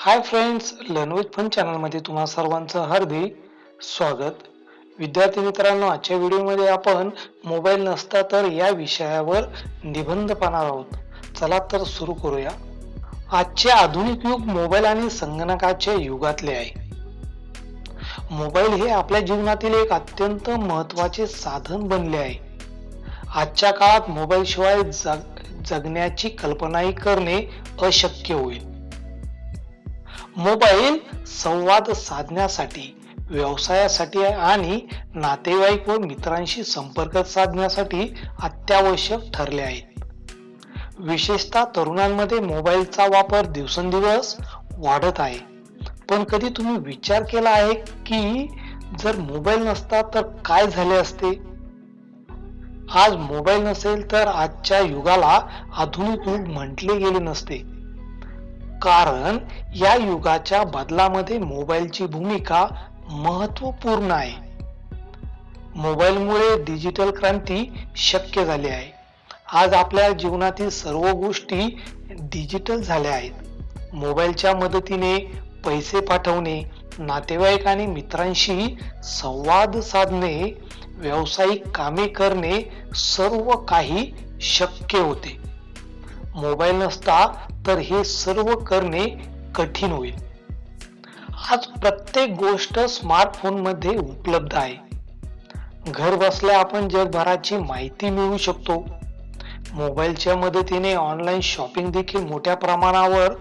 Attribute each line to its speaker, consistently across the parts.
Speaker 1: Hi friends learn with fun चॅनलमध्ये तुम्हा सर्वांचं हार्दिक स्वागत. विद्यार्थी मित्रांनो आजच्या व्हिडिओमध्ये आपण मोबाईल नसता तर या विषयावर निबंध पाहणार आहोत. चला तर सुरू करूया. आजचे आधुनिक युग मोबाईल आणि संगणकाच्या युगातले आहे. मोबाईल हे आपल्या जीवनातील एक अत्यंत महत्त्वाचे साधन बनले आहे. आजच्या काळात मोबाईल शिवाय जग जगण्याची कल्पनाही करणे अशक्य होईल. मोबाईल संवाद साधण्यासाठी व्यवसायासाठी आणि नातेवाईक व मित्रांशी संपर्क साधण्यासाठी अत्यावश्यक ठरले आहेत. विशेषतः तरुणांमध्ये मोबाईलचा वापर दिवसेंदिवस वाढत आहे. पण कधी तुम्ही विचार केला आहे की जर मोबाईल नसता तर काय झाले असते? आज मोबाईल नसेल तर आजच्या युगाला आधुनिक युग म्हटले गेले नसते. कारण या युगाच्या बदलामध्ये मोबाईलची भूमिका महत्त्वपूर्ण आहे. मोबाईलमुळे डिजिटल क्रांती शक्य झाली आहे. आज आपल्या जीवनातील सर्व गोष्टी डिजिटल झाल्या आहेत. मोबाईलच्या मदतीने पैसे पाठवणे नातेवाईक आणि मित्रांशी संवाद साधणे व्यावसायिक कामे करणे सर्व काही शक्य होते. मोबाईल नसता तर हे सर्व करणे कठीण होईल. आज प्रत्येक गोष्ट स्मार्टफोनमध्ये उपलब्ध आहे. घर बसल्या आपण जगभराची माहिती मिळवू शकतो. मोबाईलच्या मदतीने ऑनलाईन शॉपिंग देखील मोठ्या प्रमाणावर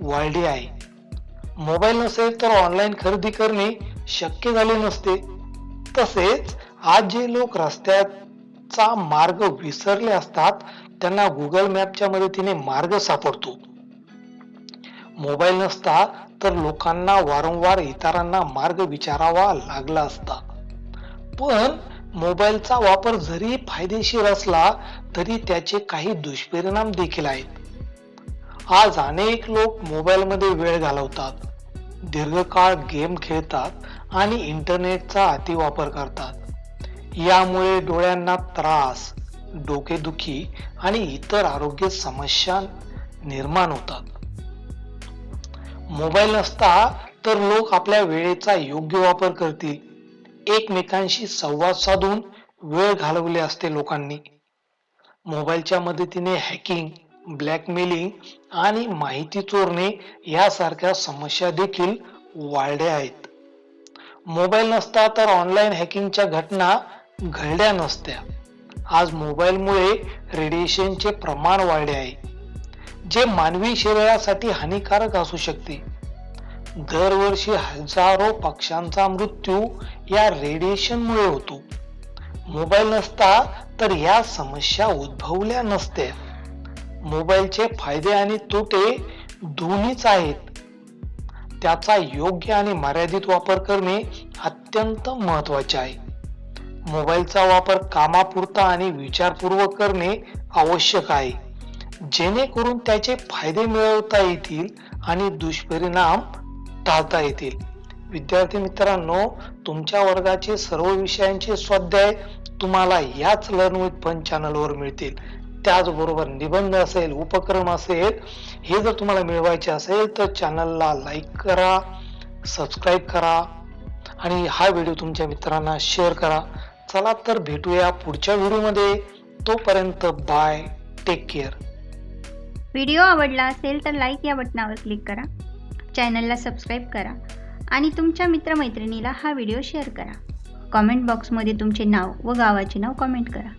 Speaker 1: वाढली आहे. मोबाईल नसेल तर ऑनलाईन खरेदी करणे शक्य झाले नसते. तसेच आज जे लोक रस्त्याचा मार्ग विसरले असतात त्यांना गुगल मॅपच्या मदतीने मार्ग सापडतो. मोबाईल नसता तर लोकांना वारंवार इतरांना मार्ग विचारावा लागला असता. पण मोबाईलचा वापर जरी फायदेशीर असला तरी त्याचे काही दुष्परिणाम देखील आहेत. आज अनेक लोक मोबाईलमध्ये वेळ घालवतात दीर्घकाळ गेम खेळतात आणि इंटरनेटचा अतिवापर करतात. यामुळे डोळ्यांना त्रास डोकेदुखी आणि इतर आरोग्य समस्या निर्माण होतात. मोबाईल नसता तर लोक आपल्या वेळेचा योग्य वापर करतील. एकमेकांशी संवाद साधून वेळ घालवले असते लोकांनी. मोबाईलच्या मदतीने हॅकिंग ब्लॅकमेलिंग आणि माहिती चोरणे यासारख्या समस्या देखील वाढल्या आहेत. मोबाईल नसता तर ऑनलाईन हॅकिंगच्या घटना घडल्या नसत्या. आज मोबाईलमुळे रेडिएशनचे प्रमाण वाढले आहे जे मानवी शरीरासाठी हानिकारक असू शकते. दरवर्षी हजारो पक्ष्यांचा मृत्यू या रेडिएशनमुळे होतो. मोबाईल नसता तर या समस्या उद्भवल्या नसत्या. मोबाईलचे फायदे आणि तोटे दोन्हीच आहेत. त्याचा योग्य आणि मर्यादित वापर करणे अत्यंत महत्त्वाचे आहे. मोबाईलचा वापर कामापुरता आणि विचारपूर्वक करणे आवश्यक आहे. जेणेकरून त्याचे फायदे मिळवता येतील आणि दुष्परिणाम टाळता येतील. विद्यार्थी मित्रांनो तुमच्या वर्गाचे सर्व विषयांचे स्वाध्याय तुम्हाला याच लर्न विथ फन चॅनलवर मिळतील. त्याचबरोबर निबंध असेल उपक्रम असेल हे जर तुम्हाला मिळवायचे असेल तर चॅनलला लाईक करा सबस्क्राईब करा आणि हा व्हिडिओ तुमच्या मित्रांना शेअर करा. चला तर भेटूया पुढच्या व्हिडिओमध्ये. तोपर्यंत बाय टेक केअर
Speaker 2: व्हिडिओ आवडला असेल तर लाईक या बटनावर क्लिक करा. चॅनलला सबस्क्राईब करा आणि तुमच्या मित्रमैत्रिणीला हा व्हिडिओ शेअर करा. कॉमेंट बॉक्समध्ये तुमचे नाव व गावाचे नाव कॉमेंट करा.